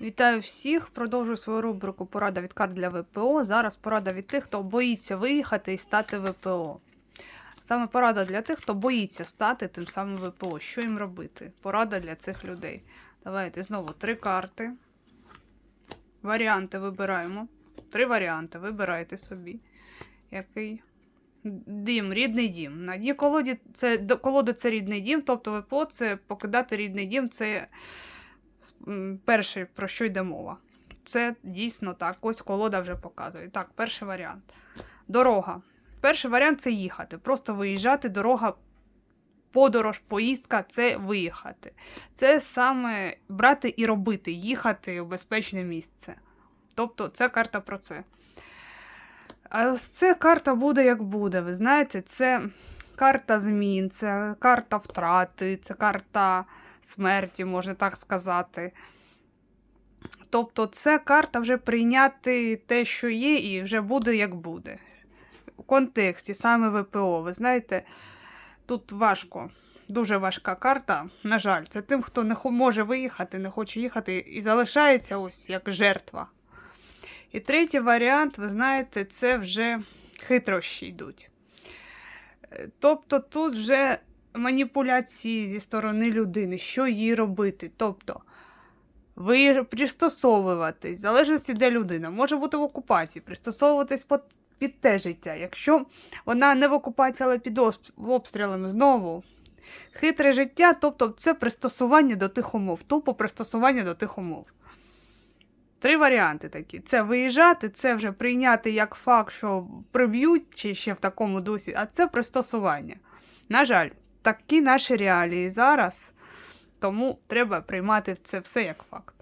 Вітаю всіх! Продовжую свою рубрику Порада від карт для ВПО. Зараз порада від тих, хто боїться виїхати і стати ВПО. Саме порада для тих, хто боїться стати тим самим ВПО. Що їм робити? Порада для цих людей. Давайте знову три карти. Варіанти вибираємо. Три варіанти. Вибирайте собі. Який? Дім, рідний дім. На дні колоді це колода це рідний дім, тобто ВПО це покидати рідний дім, це м, перший, про що йде мова. Це дійсно так. Ось колода вже показує. Так, перший варіант. Дорога. Перший варіант це їхати. Просто виїжджати, дорога, подорож, поїздка це виїхати. Це саме брати і робити, їхати у безпечне місце. Тобто, це карта про це. А ось ця карта буде як буде. Ви знаєте, це карта змін, це карта втрати, це карта смерті, можна так сказати. Тобто, це карта вже прийняти те, що є, і вже буде як буде. У контексті саме ВПО, ви знаєте, тут важко, дуже важка карта. На жаль, це тим, хто не може виїхати, не хоче їхати і залишається ось як жертва. І третій варіант, ви знаєте, це вже хитрощі йдуть. Тобто тут вже маніпуляції зі сторони людини, що їй робити. Тобто, ви пристосовуватись, в залежності, де людина, може бути в окупації, пристосовуватись під, те життя. Якщо вона не в окупації, але під обс- обстрілами знову. Хитре життя, тобто це пристосування до тих умов, тупо пристосування до тих умов. Три варіанти такі: це виїжджати, це вже прийняти як факт, що приб'ють чи ще в такому дусі, а це пристосування. На жаль, такі наші реалії зараз, тому треба приймати це все як факт.